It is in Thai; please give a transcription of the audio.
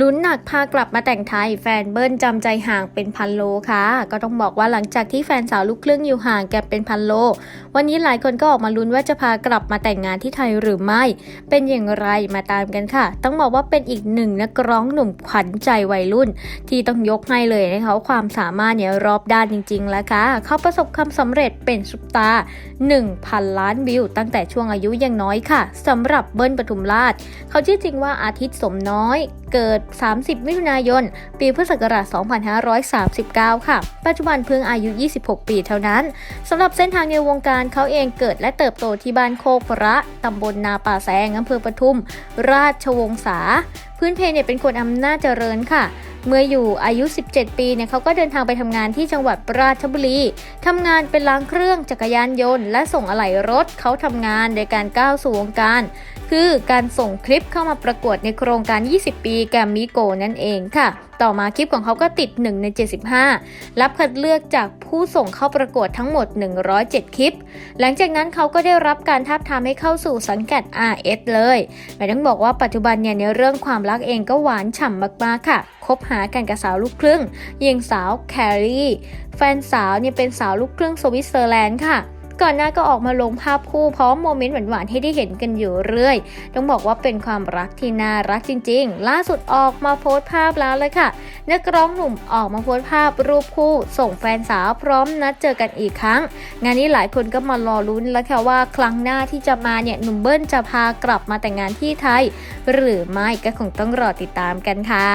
ลุ้นหนักพากลับมาแต่งไทย แฟนเบิ้ลจำใจห่างเป็นพันโลค่ะ ก็ต้องบอกว่าหลังจากที่แฟนสาวลูกครึ่งอยู่ห่างแกเป็นพันโล วันนี้หลายคนก็ออกมาลุ้นว่าจะพากลับมาแต่งงานที่ไทยหรือไม่ เป็นอย่างไรมาตามกันค่ะ ต้องบอกว่าเป็นอีกหนึ่งนักร้องหนุ่มขวัญใจวัยรุ่น ที่ต้องยกให้เลยนะคะความสามารถเนี่ยรอบด้านจริง ๆ แล้วค่ะเขาประสบความสำเร็จเป็นซุปตาร์1,000 ล้านวิว ตั้งแต่ช่วงอายุยังน้อยค่ะสำหรับเบิ้ลปทุมราชเขาชื่อจริงว่าอาทิตย์สมน้อยเกิด30 มิถุนายน ปีพุทธศักราช 2539 ค่ะ ปัจจุบันเพิ่งอายุ 26 ปีเท่านั้นสำหรับเส้นทางในวงการเขาเองเกิดและเติบโตที่บ้านโคกพระตำบลนาป่าแซงอำเภอปทุม ราชวงศาพื้นเพเนี่ยเป็นคนอำนาจเจริญค่ะเมื่ออยู่อายุ 17 ปีเนี่ยเขาก็เดินทางไปทำงานที่จังหวัดราชบุรี ทำงานเป็นล้างเครื่องจักรยานยนต์ และส่งอะไหล่รถ เขาทำงานโดยการก้าวสู่วงการคือการส่งคลิปเข้ามาประกวดในโครงการ 20 ปีแกมมิโกนั่นเองค่ะ ต่อมาคลิปของเขาก็ติด 1 ใน 75 รับคัดเลือกจากผู้ส่งเข้าประกวดทั้งหมด 107 คลิป หลังจากนั้นเขาก็ได้รับการทับทามให้เข้าสู่สังกัด RS เลยแต่ต้องบอกว่าปัจจุบันเนี่ยในเรื่องความรักเองก็หวานฉ่ำมากๆค่ะ คบหากันกับสาวลูกครึ่งยิงสาวแคลรี่ แฟนสาวเนี่ยเป็นสาวลูกครึ่งสวิตเซอร์แลนด์ค่ะ ก่อนหน้าก็ออกมาลงภาพคู่พร้อมโมเมนต์หวานๆให้ได้เห็นกันอยู่เรื่อย ต้องบอกว่าเป็นความรักที่น่ารักจริง ๆ ล่าสุดออกมาโพสต์ภาพแล้วเลยค่ะ นักร้องหนุ่มออกมาโพสต์ภาพรูปคู่ ส่งแฟนสาวพร้อมนัดเจอกันอีกครั้ง งานนี้หลายคนก็มารอลุ้นแล้วค่ะว่าครั้งหน้าที่จะมาเนี่ยหนุ่มเบิ้ลจะพากลับมาแต่งงานที่ไทย หรือไม่ก็คงต้องรอติดตามกันค่ะ